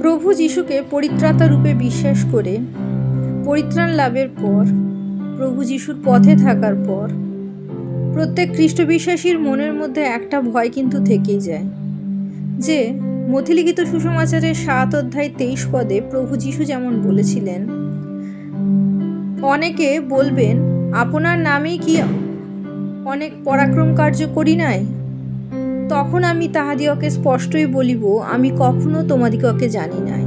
প্রভু যিশুকে পরিত্রাতা রূপে বিশ্বাস করে, পরিত্রাণ লাভের পর, প্রভু যিশুর পথে থাকার পর, প্রত্যেক খ্রিস্ট বিশ্বাসীর মনের মধ্যে একটা ভয় কিন্তু থেকেই যায়। যে মথিলিখিত সুসমাচারের সাত অধ্যায় তেইশ পদে প্রভু যিশু যেমন বলেছিলেন, অনেকে বলবেন, আপনার নামেই কি অনেক পরাক্রম কার্য করি নাই? তখন আমি তাহাদিওকে স্পষ্টই বলিব, আমি কখনো তোমাদিগকে জানি নাই।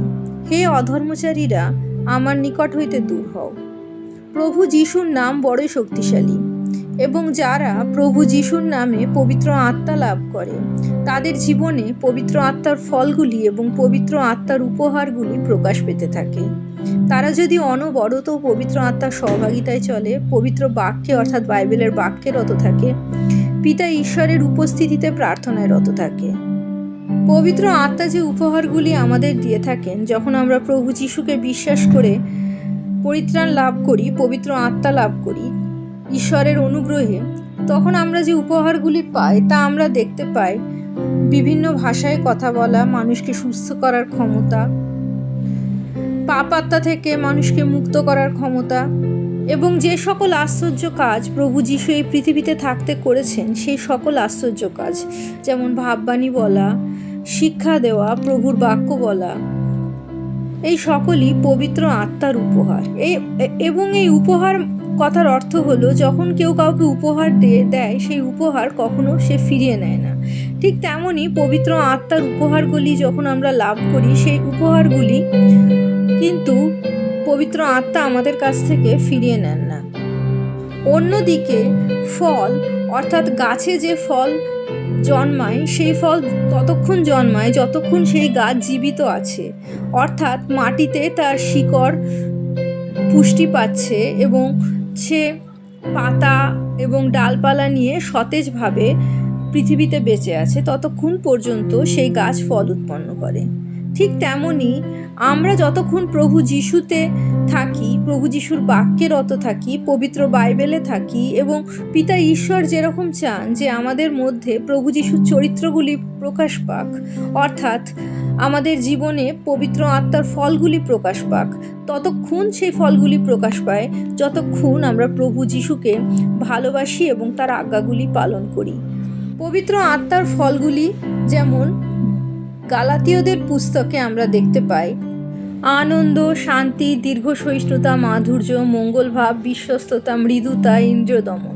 হে অধর্মচারীরা, আমার নিকট হইতে দূর হও। প্রভু যিশুর নাম বড়ই শক্তিশালী এবং যারা প্রভু যিশুর নামে পবিত্র আত্মা লাভ করে, তাদের জীবনে পবিত্র আত্মার ফলগুলি এবং পবিত্র আত্মার উপহারগুলি প্রকাশ পেতে থাকে। তারা যদি অনবরত পবিত্র আত্মার সহভাগিতায় চলে, পবিত্র বাক্যে অর্থাৎ বাইবেলের বাক্যে রত থাকে পিতা ঈশ্বরের উপস্থিতিতে প্রার্থনায় রত থাকে। পবিত্র আত্মা যে উপহারগুলি আমাদের দিয়ে থাকেন, যখন আমরা প্রভু যিশুকে বিশ্বাস করে পরিত্রাণ লাভ করি, পবিত্র আত্মা লাভ করি, ঈশ্বরের অনুগ্রহে, তখন আমরা যে উপহারগুলি পাই, তা আমরা দেখতে পাই। বিভিন্ন ভাষায় কথা বলা, মানুষকে সুস্থ করার ক্ষমতা, পাপ আত্মা থেকে মানুষকে মুক্ত করার ক্ষমতা এবং যে সকল আশ্চর্য কাজ প্রভু যিশু এই পৃথিবীতে থাকতে করেছেন, সেই সকল আশ্চর্য কাজ, যেমন ভাববাণী বলা, শিক্ষা দেওয়া, প্রভুর বাক্য বলা, এই সকলই পবিত্র আত্মার উপহার। এই এবং এই উপহার কথার অর্থ হলো, যখন কেউ কাউকে উপহার দিয়ে, সেই উপহার কখনো সে ফিরিয়ে নেয় না। ঠিক তেমনই পবিত্র আত্মার উপহারগুলি যখন আমরা লাভ করি, সেই উপহারগুলি কিন্তু পবিত্র আত্মা আমাদের কাছ থেকে ফিরিয়ে নেন না। অন্যদিকে ফল, অর্থাৎ গাছে যে ফল জন্মায়, সেই ফল ততক্ষণ জন্মায় যতক্ষণ সেই গাছ জীবিত আছে। অর্থাৎ মাটিতে তার শিকড় পুষ্টি পাচ্ছে এবং সে পাতা এবং ডালপালা নিয়ে সতেজভাবে পৃথিবীতে বেঁচে আছে, ততক্ষণ পর্যন্ত সেই গাছ ফল উৎপন্ন করে। ঠিক তেমনি আমরা যতক্ষণ প্রভু যিশুতে থাকি, প্রভু যিশুর বাক্যে রত থাকি, পবিত্র বাইবেলে থাকি এবং পিতা ঈশ্বর যেরকম চান যে আমাদের মধ্যে প্রভু যিশুর চরিত্রগুলি প্রকাশ পাক, অর্থাৎ আমাদের জীবনে পবিত্র আত্মার ফলগুলি প্রকাশ পাক, ততক্ষণ সেই ফলগুলি প্রকাশ পায়, যতক্ষণ আমরা প্রভু যিশুকে ভালোবাসি এবং তার আজ্ঞাগুলি পালন করি। পবিত্র আত্মার ফলগুলি যেমন গালাতীয়দের পুস্তকে আমরা দেখতে পাই। আনন্দ, শান্তি দীর্ঘ সহিষ্ণুতা মাধুর্য মঙ্গলভাব বিশ্বস্ততা, মৃদুতা ইন্দ্রিয়দমন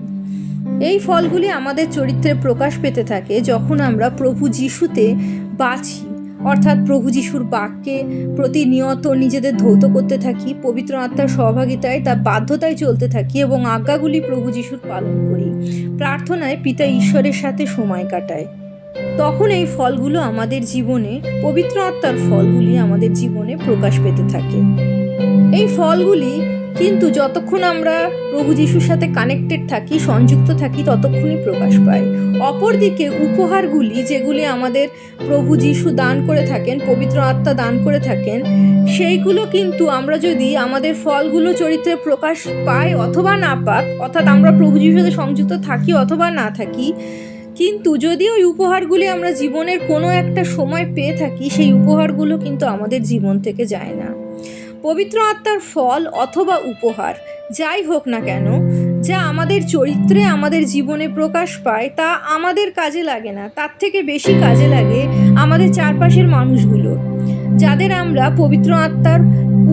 এই ফলগুলি আমাদের চরিত্রে প্রকাশ পেতে থাকে যখন আমরা প্রভু যিশুতে বাছি। অর্থাৎ প্রভু যিশুর বাক্যে প্রতিনিয়ত নিজেদের ধৌত করতে থাকি, পবিত্র আত্মার সহভাগিতায় তার বাধ্যতায় চলতে থাকি এবং আজ্ঞাগুলি প্রভু যিশুর পালন করি। প্রার্থনায় পিতা ঈশ্বরের সাথে সময় কাটায় তখন এই ফলগুলো আমাদের জীবনে, পবিত্র আত্মার ফলগুলি আমাদের জীবনে প্রকাশ পেতে থাকে। এই ফলগুলি কিন্তু যতক্ষণ আমরা প্রভু যিশুর সাথে কানেক্টেড থাকি, সংযুক্ত থাকি, ততক্ষণই প্রকাশ পায়। অপরদিকে উপহারগুলি যেগুলি আমাদের প্রভু যিশু দান করে থাকেন, পবিত্র আত্মা দান করে থাকেন, সেইগুলো কিন্তু আমরা যদি আমাদের ফলগুলো চরিত্রে প্রকাশ পাই অথবা না পাক, অর্থাৎ আমরা প্রভু যিশুর সাথে সংযুক্ত থাকি অথবা না থাকি কিন্তু যদি ওই উপহারগুলি আমরা জীবনের কোনো একটা সময় পেয়ে থাকি, সেই উপহারগুলো কিন্তু আমাদের জীবন থেকে যায় না। পবিত্র আত্মার ফল অথবা উপহার, যাই হোক না কেন, যা আমাদের চরিত্রে, আমাদের জীবনে প্রকাশ পায়, তা আমাদের কাজে লাগে না। তার থেকে বেশি কাজে লাগে আমাদের চারপাশের মানুষগুলো, যাদের আমরা পবিত্র আত্মার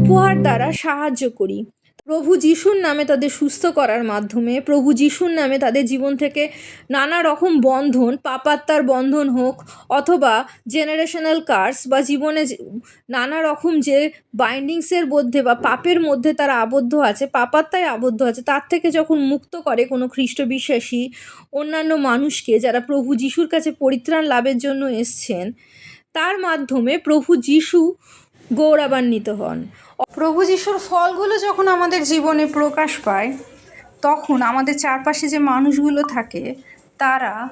উপহার দ্বারা সাহায্য করি। প্রভু যিশুর নামে তাদের সুস্থ করার মাধ্যমে, প্রভু যিশুর নামে তাদের জীবন থেকে নানা রকম বন্ধন, পাপাত্মার বন্ধন হোক অথবা জেনারেশনাল কার্স বা জীবনে নানা রকম যে বাইন্ডিংসের মধ্যে বা পাপের মধ্যে তারা আবদ্ধ আছে, পাপাত্মায় আবদ্ধ আছে, তার থেকে যখন মুক্ত করে কোনো খ্রিস্ট বিশ্বাসী অন্যান্য মানুষকে যারা প্রভু যিশুর কাছে পরিত্রাণ লাভের জন্য এসছেন, তার মাধ্যমে প্রভু যিশু গৌরবান্বিত হন। প্রভু যিশুর ফলগুলো যখন আমাদের জীবনে প্রকাশ পায়, তখন আমাদের চারপাশে যে মানুষগুলো থাকে, তারা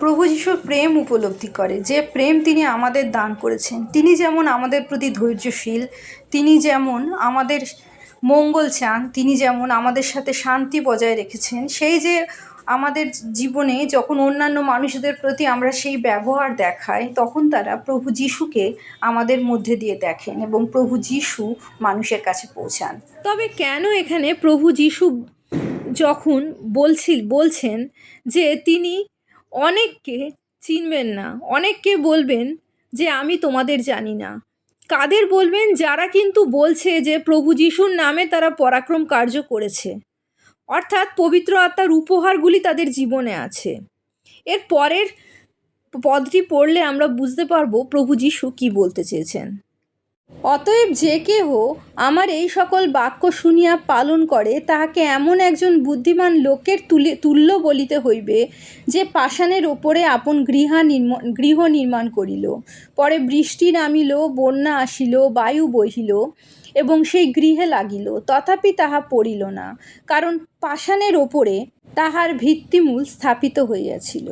প্রভু যিশুর প্রেম উপলব্ধি করে, যে প্রেম তিনি আমাদের দান করেছেন। তিনি যেমন আমাদের প্রতি ধৈর্যশীল, তিনি যেমন আমাদের মঙ্গল চান, তিনি যেমন আমাদের সাথে শান্তি বজায় রেখেছেন, সেই যে আমাদের জীবনে যখন অন্যান্য মানুষদের প্রতি আমরা সেই ব্যবহার দেখাই, তখন তারা প্রভু যিশুকে আমাদের মধ্যে দিয়ে দেখেন এবং প্রভু যিশু মানুষের কাছে পৌঁছান। তবে কেন এখানে প্রভু যিশু যখন বলছি, বলছেন যে তিনি অনেককে চিনবেন না, অনেককে বলবেন যে আমি তোমাদের জানি না। কাদের বলবেন? যারা কিন্তু বলছে যে প্রভু যিশুর নামে তারা পরাক্রম কার্য করেছে। অর্থাৎ পবিত্র আত্মার উপহারগুলি তাদের জীবনে আছে। এর পরের পদটি পড়লে আমরা বুঝতে পারব প্রভু যিশু কী বলতে চেয়েছেন। অতএব যে কেহ আমার এই সকল বাক্য শুনিয়া পালন করে, তাহাকে এমন একজন বুদ্ধিমান লোকের তুলে, তুল্য বলিতে হইবে, যে পাষাণের ওপরে আপন গৃহা গৃহ নির্মাণ করিল। পরে বৃষ্টি নামিল, বন্যা আসিল, বায়ু বহিল এবং সেই গৃহে লাগিল। তথাপি তাহা পড়িল না, কারণ পাষাণের ওপরে তাহার ভিত্তিমূল স্থাপিত হইয়াছিল।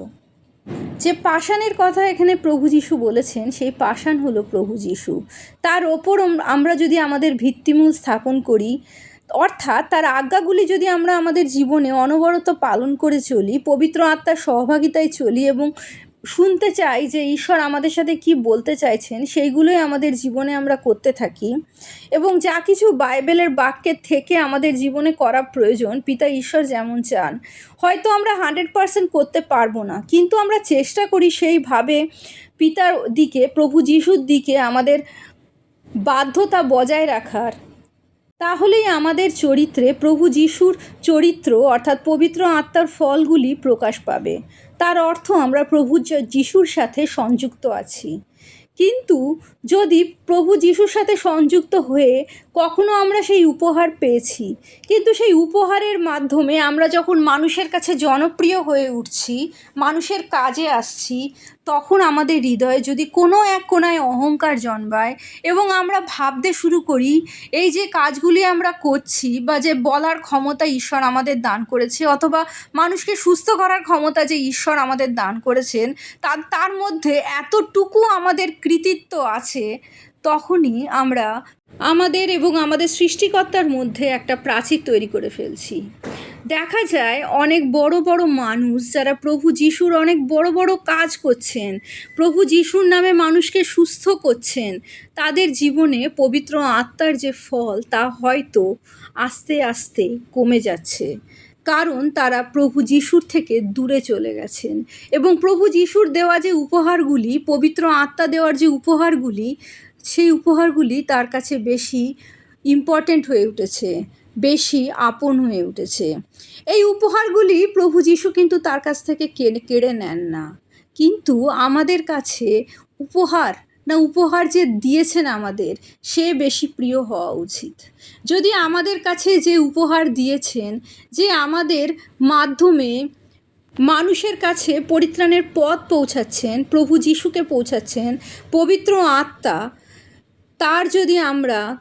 যে পাষাণের কথা এখানে প্রভু যিশু বলেছেন, সেই পাষাণ হলো প্রভু যিশু। তার ওপর আমরা যদি আমাদের ভিত্তিমূল স্থাপন করি, অর্থাৎ তার আজ্ঞাগুলি যদি আমরা আমাদের জীবনে অনবরত পালন করে চলি, পবিত্র আত্মার সহভাগিতায় চলি এবং শুনতে চাই যে ঈশ্বর আমাদের সাথে কি বলতে চাইছেন, সেইগুলোই আমাদের জীবনে আমরা করতে থাকি। এবং যা কিছু বাইবেলের বাক্যের থেকে আমাদের জীবনে করা প্রয়োজন, পিতা ঈশ্বর যেমন চান, হয়তো আমরা হান্ড্রেড পারসেন্ট করতে পারব না। কিন্তু আমরা চেষ্টা করি সেইভাবে পিতার দিকে, প্রভু যিশুর দিকে আমাদের বাধ্যতা বজায় রাখার। তাহলেই আমাদের চরিত্রে প্রভু যিশুর চরিত্র অর্থাৎ পবিত্র আত্মার ফলগুলি প্রকাশ পাবে। তার অর্থ আমরা প্রভু যিশুর সাথে সংযুক্ত আছি। কিন্তু যদি প্রভু যিশুর সাথে সংযুক্ত হয়ে কখনো আমরা সেই উপহার পেয়েছি। কিন্তু সেই উপহারের মাধ্যমে আমরা যখন মানুষের কাছে জনপ্রিয় হয়ে উঠছি, মানুষের কাজে আসছি, তখন আমাদের হৃদয়ে যদি কোনো এক কোনায় অহংকার জন্মায় এবং আমরা ভাবতে শুরু করি, এই যে কাজগুলি আমরা করছি বা যে বলার ক্ষমতা ঈশ্বর আমাদের দান করেছে অথবা মানুষকে সুস্থ করার ক্ষমতা যে ঈশ্বর আমাদের দান করেছেন, তার তার মধ্যে এতটুকু আমাদের কৃতিত্ব আছে তখনই আমরা আমাদের এবং আমাদের সৃষ্টিকর্তার মধ্যে একটা প্রাচীর তৈরি করে ফেলছি। দেখা যায় অনেক বড় বড় মানুষ যারা প্রভু যিশুর অনেক বড় বড় কাজ করছেন, প্রভু যিশুর নামে মানুষকে সুস্থ করছেন, তাদের জীবনে পবিত্র আত্মার যে ফল তা হয়তো আস্তে আস্তে কমে যাচ্ছে। কারণ তারা প্রভু যিশুর থেকে দূরে চলে গেছেন এবং প্রভু যিশুর দেওয়া যে উপহারগুলি, পবিত্র আত্মা দেওয়ার যে উপহারগুলি সেই উপহারগুলি তার কাছে বেশি ইম্পর্ট্যান্ট হয়ে উঠেছে, বেশি আপন হয়ে উঠেছে। এই উপহারগুলি প্রভু যিশু কিন্তু তার কাছ থেকে কেড়ে নেন না। কিন্তু আমাদের কাছে উপহার না উপহার যে দিয়েছেন আমাদের, সে বেশি প্রিয় হওয়া উচিত। যদি আমাদের কাছে যে উপহার দিয়েছেন, যে আমাদের মাধ্যমে মানুষের কাছে পরিত্রাণের পথ পৌঁছাচ্ছেন, প্রভু যিশুকে পৌঁছাচ্ছেন, পবিত্র আত্মা তার যদি আমরা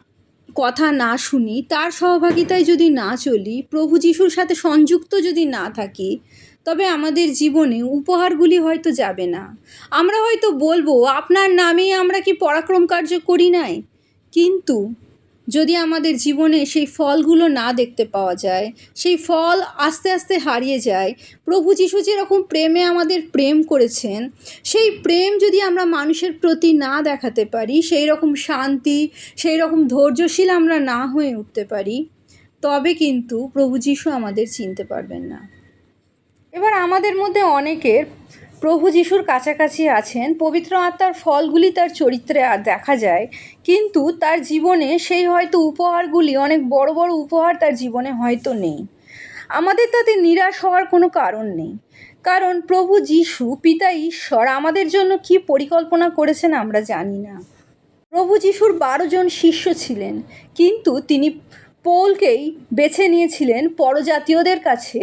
কথা না শুনি, তার সহভাগিতায় যদি না চলি, প্রভু যিশুর সাথে সংযুক্ত যদি না থাকি, তবে আমাদের জীবনে উপহারগুলি হয়তো যাবে না। আমরা হয়তো বলব, আপনার নামে আমরা কি পরাক্রম কার্য করি নাই? কিন্তু যদি আমাদের জীবনে সেই ফলগুলো না দেখতে পাওয়া যায়, সেই ফল আস্তে আস্তে হারিয়ে যায়, প্রভু যিশু যেরকম প্রেমে আমাদের প্রেম করেছেন, সেই প্রেম যদি আমরা মানুষের প্রতি না দেখাতে পারি, সেই রকম শান্তি, সেই রকম ধৈর্যশীল আমরা না হয়ে উঠতে পারি, তবে কিন্তু প্রভু যিশু আমাদের চিনতে পারবেন না। এবার আমাদের মধ্যে অনেকের প্রভু যিশুর কাছাকাছি আছেন, পবিত্র আত্মার ফলগুলি তার চরিত্রে দেখা যায়, কিন্তু তার জীবনে সেই হয়তো উপহারগুলি, অনেক বড় বড় উপহার তার জীবনে হয়তো নেই। আমাদের তাতে নিরাশ হওয়ার কোনো কারণ নেই। কারণ প্রভু যিশু, পিতা ঈশ্বর, আমাদের জন্য কি পরিকল্পনা করেছেন আমরা জানি না। প্রভু যিশুর বারো জন শিষ্য ছিলেন, কিন্তু তিনি পৌলকেই বেছে নিয়েছিলেন পরজাতীয়দের কাছে।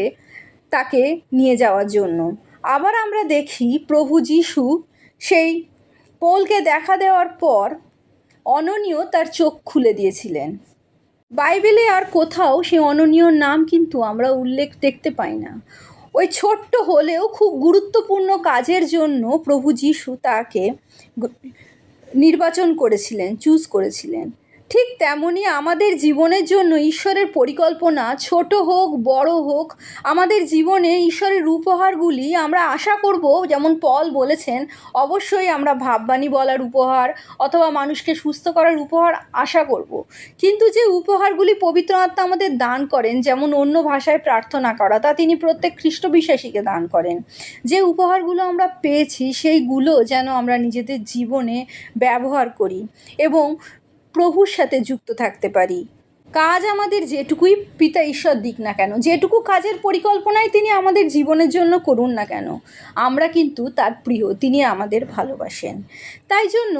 তাকে নিয়ে যাওয়ার জন্য। আবার আমরা দেখি প্রভু যিশু সেই পোলকে দেখা দেওয়ার পর অননীয় তার চোখ খুলে দিয়েছিলেন। বাইবেলে আর কোথাও সেই অননীয়র নাম কিন্তু আমরা উল্লেখ দেখতে পাই না। ওই ছোট্ট হলেও খুব গুরুত্বপূর্ণ কাজের জন্য প্রভু যিশু তাকে নির্বাচন করেছিলেন, চুজ করেছিলেন। ঠিক তেমনই আমাদের জীবনের জন্য ঈশ্বরের পরিকল্পনা, ছোট হোক, বড় হোক, আমাদের জীবনে ঈশ্বরের উপহারগুলি আমরা আশা করব, যেমন পল বলেছেন, অবশ্যই আমরা ভাববাণী বলার উপহার অথবা মানুষকে সুস্থ করার উপহার আশা করব। কিন্তু যে উপহারগুলি পবিত্র আত্মা আমাদের দান করেন, যেমন অন্য ভাষায় প্রার্থনা করা, তা তিনি প্রত্যেক খ্রিস্ট বিশ্বাসীকে দান করেন। যে উপহারগুলো আমরা পেয়েছি, সেইগুলো যেন আমরা নিজেদের জীবনে ব্যবহার করি এবং প্রভুর সাথে যুক্ত থাকতে পারি। কাজ আমাদের যেটুকুই পিতা ঈশ্বর দিক না কেন, যেটুকু কাজের পরিকল্পনায় তিনি আমাদের জীবনের জন্য করুন না কেন, আমরা কিন্তু তার প্রিয়, তিনি আমাদের ভালোবাসেন। তাই জন্য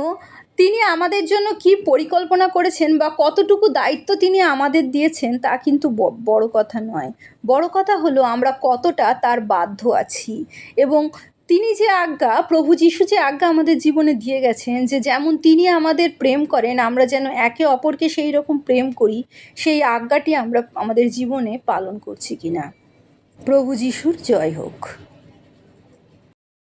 তিনি আমাদের জন্য কি পরিকল্পনা করেছেন বা কতটুকু দায়িত্ব তিনি আমাদের দিয়েছেন তা কিন্তু বড় কথা নয়। বড় কথা হলো আমরা কতটা তার বাধ্য আছি এবং তিনি যে আজ্ঞা, প্রভু যিশু যে আজ্ঞা আমাদের জীবনে দিয়ে গেছেন যে যেমন তিনি আমাদের প্রেম করেন, আমরা যেন একে অপরকে সেই রকম প্রেম করি, সেই আজ্ঞাটি আমরা আমাদের জীবনে পালন করছি কিনা। প্রভু যিশুর জয় হোক।